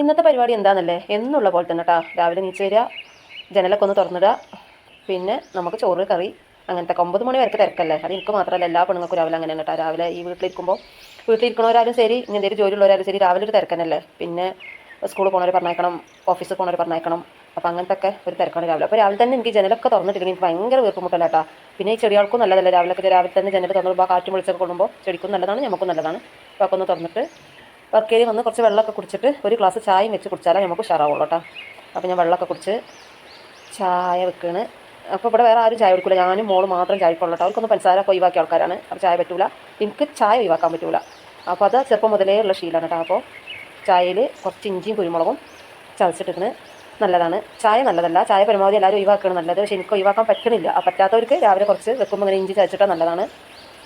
ഇന്നത്തെ പരിപാടി എന്താണെന്നല്ലേ എന്നുള്ള പോലെ തന്നെ കേട്ടോ രാവിലെ നീച്ച് വരിക ജനലൊക്കെ ഒന്ന് തുറന്നിടുക. പിന്നെ നമുക്ക് ചോറ് കറി അങ്ങനത്തെ ഒമ്പത് മണി വരെ തിരക്കല്ലേ? അത് എനിക്ക് മാത്രമല്ല എല്ലാ പെണ്ണുങ്ങൾക്കും രാവിലെ അങ്ങനെ കേട്ടോ രാവിലെ ഈ വീട്ടിലിരിക്കുമ്പോൾ വീട്ടിലിരിക്കണവരാലും ശരി ഇനി എന്തെങ്കിലും ജോലിയുള്ളവരാലും ശരി രാവിലെ ഒരു തിരക്കന്നല്ലേ പിന്നെ സ്കൂളിൽ പോകണവർ പറഞ്ഞേക്കണം ഓഫീസിൽ പോകണവർ പറഞ്ഞേക്കണം അപ്പോൾ അങ്ങനത്തെ ഒരു തിരക്കാണ് രാവിലെ. അപ്പോൾ രാവിലെ തന്നെ എനിക്ക് ജനലൊക്കെ തുറന്നിട്ടില്ലെങ്കിൽ എനിക്ക് ഭയങ്കര വീർപ്പുമുട്ടല്ല കേട്ടോ പിന്നെ ഈ ചെടികൾക്കും നല്ലതല്ല രാവിലെ ഒക്കെ രാവിലെ തന്നെ ജനൽ തുറന്നിടുമ്പോൾ കാറ്റ് വിളിച്ചൊക്കെ കൊള്ളുമ്പോൾ ചെടിക്കും നല്ലതാണ് നമുക്കും നല്ലതാണ്. അപ്പോൾ ഒന്ന് തുറന്നിട്ട് വർക്കേരി വന്ന് കുറച്ച് വെള്ളമൊക്കെ കുടിച്ചിട്ട് ഒരു ഗ്ലാസ് ചായയും വെച്ച് കുടിച്ചാലേ നമുക്ക് ഉഷാറാവുള്ളൂ കേട്ടോ. അപ്പോൾ ഞാൻ വെള്ളമൊക്കെ കുടിച്ച് ചായ വെക്കുകയാണ് അപ്പോൾ ഇവിടെ വേറെ ആരും ചായ കുടിക്കില്ല ഞാനും മോൾ മാത്രം ചായക്കുള്ളൂ കേട്ടോ. അവർക്കൊന്നും പഞ്ചസാര ഒഴിവാക്കിയ ആൾക്കാരാണ്. അപ്പോൾ ചായ പറ്റൂല. എനിക്ക് ചായ ഒഴിവാക്കാൻ പറ്റൂല. അപ്പോൾ അത് ചെറുപ്പം മുതലേ ഉള്ള ശീലമാണ് കേട്ടോ. അപ്പോൾ ചായയിൽ കുറച്ച് ഇഞ്ചിയും കുരുമുളകും ചതച്ചിട്ടിരിക്കുന്നത് നല്ലതാണ്. ചായ നല്ലതല്ല. ചായ പരമാവധി എല്ലാവരും ഒഴിവാക്കുകയാണ് നല്ലത്. പക്ഷേ എനിക്ക് ഒഴിവാക്കാൻ പറ്റണില്ല. പറ്റാത്തവർക്ക് രാവിലെ കുറച്ച് വെക്കുമ്പോൾ ഇങ്ങനെ ഇഞ്ചി ചതച്ചിട്ടാൽ നല്ലതാണ്.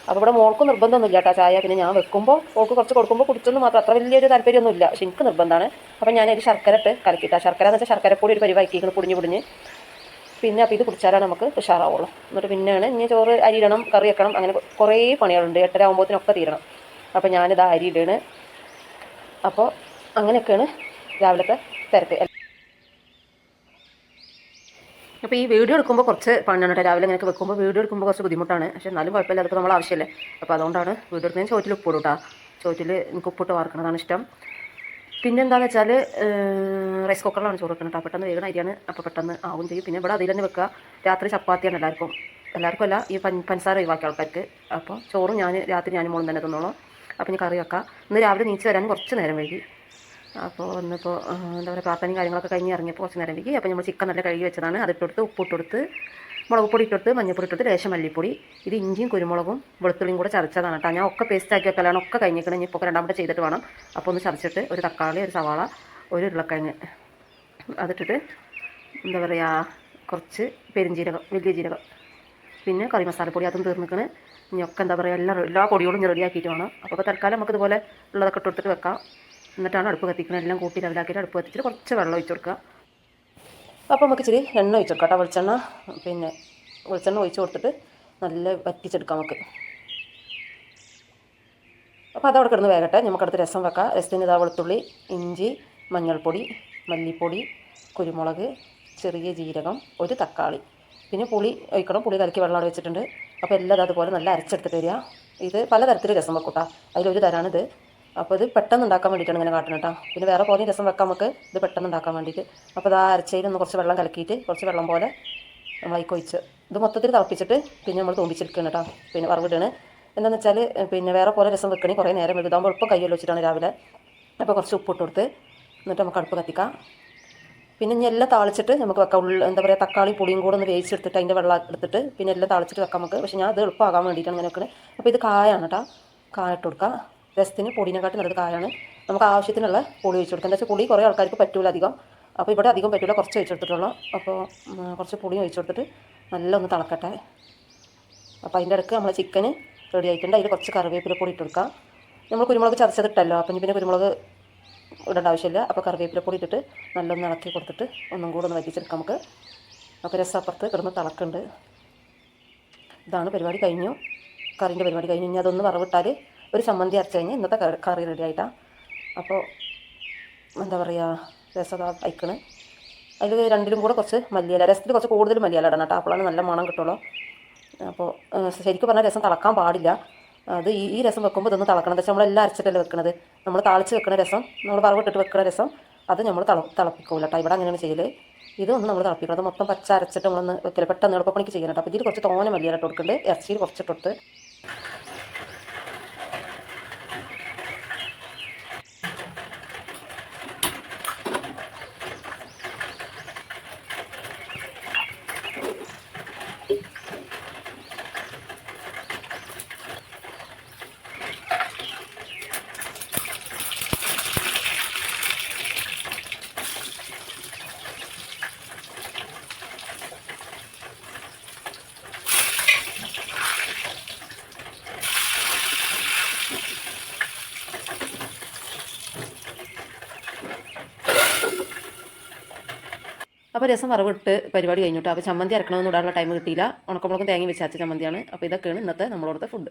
അപ്പോൾ ഇവിടെ മോൾക്ക് നിർബന്ധമൊന്നുമില്ല കേട്ടോ. ചായ പിന്നെ ഞാൻ വെക്കുമ്പോൾ മോൾക്ക് കുറച്ച് കൊടുക്കുമ്പോൾ കുടിച്ചൊന്നും മാത്രം അത്ര വലിയൊരു താല്പര്യമൊന്നുമില്ല. പക്ഷെ എനിക്ക് നിർബന്ധമാണ് അപ്പോൾ ഞാൻ ഒരു ശർക്കര ഇട്ട് കലക്കിട്ടാ ശർക്കര എന്ന് വെച്ചാൽ ശർക്കരപ്പൊടി ഒരു പരിവാക്കിയിരിക്കുന്നു പൊടിഞ്ഞ് പൊടിഞ്ഞ് പിന്നെ അപ്പോൾ ഇത് കുടിച്ചാലാണ് നമുക്ക് ഉഷാറാവുള്ളൂ. എന്നിട്ട് പിന്നെയാണ് ഇനി ചോറ് അരി ഇടണം കറി വെക്കണം അങ്ങനെ കുറേ പണികളുണ്ട്. എട്ടര ആകുമ്പോഴത്തേനൊക്കെ തീരണം. അപ്പോൾ ഞാനിത് അരി ഇടുകയാണ് അപ്പോൾ അങ്ങനെയൊക്കെയാണ് രാവിലത്തെ തിരക്ക്. അപ്പോൾ ഈ വീഡിയോ എടുക്കുമ്പോൾ കുറച്ച് പണിയാണ് കേട്ടോ. രാവിലെ ഇങ്ങനെ വെക്കുമ്പോൾ വീഡിയോ എടുക്കുമ്പോൾ കുറച്ച് ബുദ്ധിമുട്ടാണ്. പക്ഷേ എന്നാലും കുഴപ്പമില്ല അതൊക്കെ നമ്മൾ ആവശ്യമല്ലേ അപ്പോൾ അതുകൊണ്ടാണ് വീഡിയോ എടുക്കുന്നതിന് ചോറ്റിൽ ഉപ്പ് കേട്ടോ. ചോറ്റിൽ എനിക്ക് ഉപ്പിട്ട് വാർക്കുന്നതാണ് ഇഷ്ടം. പിന്നെ എന്താണെന്ന് വെച്ചാൽ റൈസ് കുക്കറിലാണ് ചോറ് വെക്കുന്നത് കേട്ടോ. പെട്ടെന്ന് വേഗം അരിയാണ്. അപ്പോൾ പെട്ടെന്ന് ആവും ചെയ്യും. പിന്നെ ഇവിടെ അതിൽ തന്നെ വെക്കുക. രാത്രി ചപ്പാത്തിയാണ് എല്ലാവർക്കും. എല്ലാവർക്കും അല്ല ഈ പഞ്ചസാര ഒഴിവാക്കിയ ആൾക്കാർക്ക്. അപ്പോൾ ചോറും ഞാൻ രാത്രി ഞാൻ മോളും തന്നെ തന്നോളാം. അപ്പോൾ ഇനി കറി വെക്കാം. ഇന്ന് രാവിലെ നീച്ച് വരാൻ കുറച്ച് നേരം വൈകി. അപ്പോൾ ഇന്നിപ്പോൾ എന്താ പറയുക പ്രാർത്ഥനയും കാര്യങ്ങളൊക്കെ കഴിഞ്ഞ് ഇറങ്ങിയപ്പോൾ കുറച്ച് നേരം എനിക്ക് അപ്പോൾ നമ്മൾ ചിക്കൻ നല്ല കഴുകി വെച്ചതാണ്. അതിട്ടെടുത്ത് ഉപ്പിട്ടെടുത്ത് മുളക് പൊടി ഇട്ടെടുത്ത് മഞ്ഞൾപ്പൊടി ഇട്ടെടുത്ത് ലേശം മല്ലിപ്പൊടി ഇത് ഇഞ്ചിയും കുരുമുളകും വെളുത്തുള്ളിയും കൂടെ ചതച്ചതാണ് കേട്ടോ. ഞാൻ ഒക്കെ പേസ്റ്റ് ആക്കി വെക്കലാണ്. ഒക്കെ കഴിഞ്ഞിരിക്കണം. ഇനി ഇപ്പോൾ രണ്ടാമത്തെ ചെയ്തിട്ട് വേണം. അപ്പോൾ ഒന്ന് ചതച്ചിട്ട് ഒരു തക്കാളി ഒരു സവാള ഒരു ഉരുളക്കിഴങ്ങ്. അതിട്ടിട്ട് എന്താ പറയുക കുറച്ച് പെരിഞ്ജീരകം വലിയ ജീരകം. പിന്നെ കറി മസാലപ്പൊടി അതും തീർന്നിക്കണ്. ഇനി ഒക്കെ എന്താ പറയുക എല്ലാ എല്ലാ പൊടികളും റെഡിയാക്കിയിട്ട് വേണം. അപ്പോൾ തൽക്കാലം നമുക്ക് ഇതുപോലെ ഉള്ളതൊക്കെ ഇട്ടെടുത്തിട്ട് വെക്കാം. എന്നിട്ടാണ് അടുപ്പ് കത്തിക്കുന്നത്. എല്ലാം കൂട്ടി ലെവലാക്കിയിട്ട് അടുപ്പ് കത്തിച്ചിട്ട് കുറച്ച് വെള്ളം ഒഴിച്ച് കൊടുക്കുക. അപ്പോൾ നമുക്ക് ഇച്ചിരി എണ്ണ ഒഴിച്ച് കൊടുക്കാം കേട്ടോ വെളിച്ചെണ്ണ. പിന്നെ വെളിച്ചെണ്ണ ഒഴിച്ച് കൊടുത്തിട്ട് നല്ല വറ്റിച്ചെടുക്കാം നമുക്ക്. അപ്പോൾ അതവിടെ കിടന്ന് വേകട്ടെ. നമുക്കടുത്ത് രസം വെക്കാം. രസത്തിന് ഇതാ വെളുത്തുള്ളി ഇഞ്ചി മഞ്ഞൾപ്പൊടി മല്ലിപ്പൊടി കുരുമുളക് ചെറിയ ജീരകം ഒരു തക്കാളി. പിന്നെ പുളി ഒഴിക്കണം. പുളി കലക്കി വെള്ളം അവിടെ വെച്ചിട്ടുണ്ട്. അപ്പോൾ എല്ലാം അതുപോലെ നല്ല അരച്ചെടുത്തിട്ട് വരിക. ഇത് പലതരത്തിൽ രസം വെക്കൂട്ടാ അതിലൊരു തരാണിത്. അപ്പോൾ ഇത് പെട്ടെന്ന് ഉണ്ടാക്കാൻ വേണ്ടിയിട്ടാണ് ഇങ്ങനെ കാട്ടണം കേട്ടോ. പിന്നെ വേറെ പോലെ രസം വെക്കാം നമുക്ക് ഇത് പെട്ടെന്ന് ഉണ്ടാക്കാൻ വേണ്ടിയിട്ട്. അപ്പോൾ ആ അരച്ചയിൽ ഒന്ന് കുറച്ച് വെള്ളം കലക്കിയിട്ട് കുറച്ച് വെള്ളം പോലെ വൈക്കൊഴിച്ച് ഇത് മൊത്തത്തിൽ തിളപ്പിച്ചിട്ട് പിന്നെ നമ്മൾ തൂമ്പിച്ചെടുക്കണം കേട്ടോ. പിന്നെ വറവിടാണ് എന്താണെന്ന് വെച്ചാൽ പിന്നെ വേറെ പോലെ രസം വെക്കണമെങ്കിൽ കുറേ നേരം വലുതാകുമ്പോൾ എളുപ്പം കയ്യിൽ വെച്ചിട്ടാണ് രാവിലെ. അപ്പോൾ കുറച്ച് ഉപ്പിട്ട് കൊടുത്ത് എന്നിട്ട് നമുക്ക് അടുപ്പ് കത്തിക്കാം. പിന്നെ ഇനി എല്ലാം താളിച്ചിട്ട് നമുക്ക് വെക്കാം. ഉള്ള എന്താ പറയുക തക്കാളി പുളിയും കൂടെ ഒന്ന് വേവിച്ചെടുത്തിട്ട് അതിന്റെ വെള്ളം എടുത്തിട്ട് പിന്നെ എല്ലാം താളിച്ചിട്ട് വെക്കാം നമുക്ക്. പക്ഷേ ഞാൻ അത് എളുപ്പമാകാൻ വേണ്ടിയിട്ടാണ് അങ്ങനെ വെക്കുന്നത് അപ്പോൾ ഇത് കായാണ് കേട്ടോ. കായ ഇട്ട് കൊടുക്കുക രസത്തിന് പൊടിനെക്കാട്ടി നല്ലത് കായാണ്. നമുക്ക് ആവശ്യത്തിനുള്ള പുളി ഒഴിച്ച് കൊടുക്കുക എന്താ വെച്ചാൽ പുളി കുറേ ആൾക്കാർക്ക് പറ്റൂല അധികം. അപ്പോൾ ഇവിടെ അധികം പറ്റൂല കുറച്ച് ഒഴിച്ചെടുത്തിട്ടുള്ളൂ അപ്പോൾ കുറച്ച് പുളി ഒഴിച്ച് കൊടുത്തിട്ട് നല്ല ഒന്ന് തിളക്കട്ടെ. അപ്പോൾ അതിന്റെ ഇടയ്ക്ക് നമ്മൾ ചിക്കന് റെഡി ആയിട്ടുണ്ട്. അതിൽ കുറച്ച് കറിവേപ്പില പൊടി ഇട്ട് കൊടുക്കാം. നമ്മൾ കുരുമുളക് ചതച്ചതിട്ടല്ലോ അപ്പം പിന്നെ കുരുമുളക് ഇടേണ്ട ആവശ്യമില്ല. അപ്പോൾ കറിവേപ്പില പൊടി ഇട്ടിട്ട് നല്ലൊന്ന് ഇളക്കി കൊടുത്തിട്ട് ഒന്നും കൂടെ ഒന്ന് വറ്റിച്ചെടുക്കാം നമുക്ക്. അപ്പോൾ രസപ്പുറത്ത് കിടന്ന് തിളക്കുന്നുണ്ട് ഇതാണ് പരിപാടി കഴിഞ്ഞു. കറിന്റെ പരിപാടി കഴിഞ്ഞു. ഇനി അതൊന്ന് വറവിട്ടാൽ ഒരു ചമ്മന്തി അരച്ച് കഴിഞ്ഞ് ഇന്നത്തെ കറി- റെഡി ആയിട്ടാണ് അപ്പോൾ എന്താ പറയുക രസം അയക്കണ് അതിൽ രണ്ടിലും കൂടെ കുറച്ച് മല്ലിയില രസത്തിൽ കുറച്ച് കൂടുതൽ മല്ലിയില ഇടണം കേട്ടോ. അപ്പോഴാണ് നല്ല മണം കിട്ടുള്ളൂ. അപ്പോൾ ശരിക്കും പറഞ്ഞാൽ രസം തിളക്കാൻ പാടില്ല. അത് ഈ ഈ രസം വെക്കുമ്പോൾ ഇതൊന്ന് തിളക്കണം. വെച്ചാൽ നമ്മളെല്ലാം അരച്ചിട്ടല്ലേ വെക്കണത്. നമ്മൾ താളിച്ച് വെക്കുന്ന രസം നമ്മൾ വറവിട്ടിട്ട് വെക്കുന്ന രസം അത് നമ്മൾ തിള തിളപ്പിക്കൂല കേട്ടോ. ഇവിടെ അങ്ങനെയാണ് ചെയ്യൽ ഇതൊന്നും നമ്മൾ തിളപ്പിക്കണം. അത് മൊത്തം പച്ച അരച്ചിട്ട് നമ്മളൊന്ന് വെക്കില്ല പെട്ടെന്ന് എളുപ്പപ്പണിക്ക് ചെയ്യണം കേട്ടോ. അപ്പോൾ ഇതിൽ കുറച്ച് തോന മല്ലിയില ഇട്ട് കൊടുക്കുന്നുണ്ട് ഇറച്ചിയിൽ കുറച്ചിട്ടിട്ട് അപ്പോൾ രസം വറവിട്ട് പരിപാടി കഴിഞ്ഞിട്ട്. അപ്പോൾ ചമ്മന്തി അരക്കണമെന്ന് ഇടാനുള്ള ടൈം കിട്ടിയില്ല. ഉണക്കമുളകും തേങ്ങയും വെച്ചാച്ച ചമ്മന്തിയാണ്. അപ്പോൾ ഇതൊക്കെയാണ് ഇന്നത്തെ നമ്മളോടത്തെ ഫുഡ്